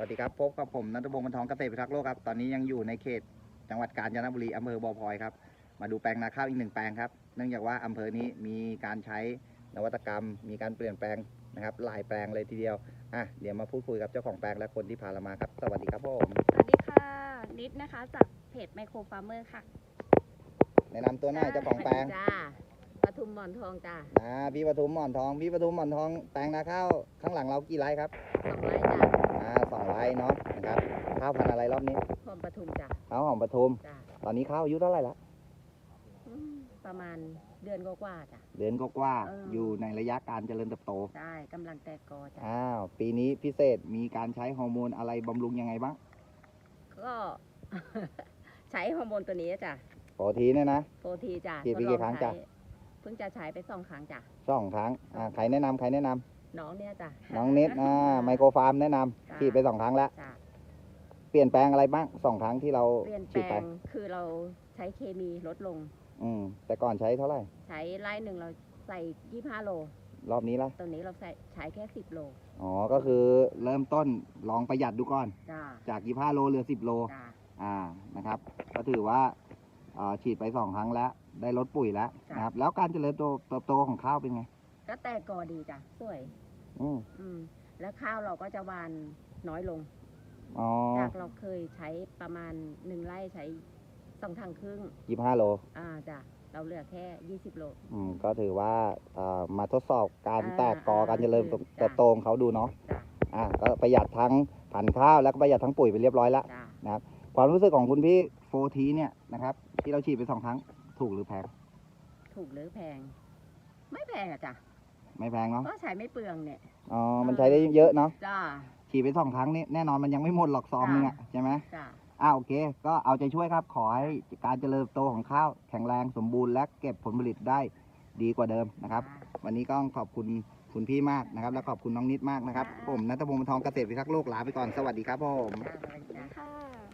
วัสดีครับพบกับผมนัทพงศ์บรรทองเกษตรพิทักษ์โลกครับตอนนี้ยังอยู่ในเขตจังหวัดกาญจนบุรีอำเภอบ่อพลอยครับมาดูแปลงนาข้าวอีกหนึ่งแปลงครับเนื่องจากว่าอำเภอนี้มีการใช้นวัตกรรม มีการเปลี่ยนแปลงนะครับหลายแปลงเลยทีเดียวอะเดี๋ยวมาพูดคุยกับเจ้าของแปลงและคนที่พาเรามาครับ สวัสดีครับผมสวัสดีค่ะนิดนะคะจากเพจไมโครฟาร์เมอร์ค่ะแนะนำตัวหน่อยเจ้าของแปลงจ้าป ทุมหมอนทองจ้าอ่าพี่ปทุมหมอนทองพี่ปทุมหมอนทองแปลงนาข้าวข้างหลังเรากี่ไร่ครับสองไร่จ้าอ่าสองไร่เนาะนะครับข้าวพันธุ์อะไรรอบนี้พรมปทุมจ้าข้าวหอมปทุม จ้าตอนนี้ข้าวอายุเท่าไหร่ละอืมประมาณเดือนกว่าๆจ้า เดือนก็กว่าเออออ ยู่ในระยะการเจริญเติบโตใช่กำลังแตกกอจ้าอ้าวปีนี้พิเศษมีการใช้ฮอร์โมนอะไรบำรุงยังไงบ้างก็ ใช้ฮอร์โมนตัวนี้จ้าโปรทีเนี่ยนะ โปรทีจ้าฉีดไปกี่ครั้งจ้ะเพิ่งจะใช้ไปสองครั้งจ้าสองครั้งอ่าใครแนะนำใครแนะนำน้องเนี่ยจ้าน้องเน็ตอ่าไมโครฟาร์มแนะนำจ้ะ ฉีดไปสองครั้งแล้ว จ้าเปลี่ยนแปลงอะไรบ้างสองครั้งที่เราเปลี่ยนแปฉีลดไป งคือเราใช้เคมีลดลง อืม แต่ก่อนใช้เท่าไหร่ ใช้ไร่หนึ่งเราใส่ยี่ห้าโลรอบนี้ละตัวนี้เราใส่ใช้แค่สิบโลอ๋อ ก็คือเริ่มต้นลองประหยัดดูก่อน จ้าจาก25โลเหลือ 10 โล จ้าอ่า นะครับ ก็ถือว่าอ่าฉีดไปสองครั้งแล้ว ได้ลดปุ๋ยแล้วนะครับ แล้วการเจริญโตเติบโตของข้าวเป็นไง ก็แตกกอดีจ้ะสวยอืมอืมแล้วข้าวเราก็จะหวานน้อยลง อ๋อจากเราเคยใช้ประมาณหนึ่งไร่ใช้สองถังครึ่ง25โล อ่าจ้ะเราเหลือแค่ยี่สิบโล อืมก็ถือว่าเอ่อมาทดสอบการอ่าแตกกออ่าการเจริญคือเติบโตของเขาดูเนาะจ้ะอ่าก็ประหยัดทั้งผันข้าวแล้วก็ประหยัดทั้งปุ๋ยไปเรียบร้อยแล้วจ้ะนะครับ ความรู้สึกของคุณพี่โฟทีเนี่ยนะครับ ที่เราฉีดไปสองครั้ง ถูกหรือแพง ถูกหรือแพง ไม่แพงอะจ้ะไม่แพงเนาะ ก็ใช้ไม่เปลืองเนี่ยอ๋อ มันใช้ได้เยอะเนาะ จ้า ฉีดไปสองครั้งนี่แน่นอนมันยังไม่หมดหรอกซองนึงอะใช่ไหมจ้ะอ่าโอเค ก็เอาใจช่วยครับ ขอให้การเจริญเติบโตของข้าวแข็งแรงสมบูรณ์และเก็บผลผลิตได้ดีกว่าเดิมนะครับ วันนี้ก็ต้องขอบคุณคุณพี่มากนะครับ และขอบคุณน้องนิดมากนะครับ ผมนัทพงศ์บรรทองเกษตรพิทักษ์โลกลาไปก่อน สวัสดีครับผมจ้ะสวัสดีจ้ะค่ะ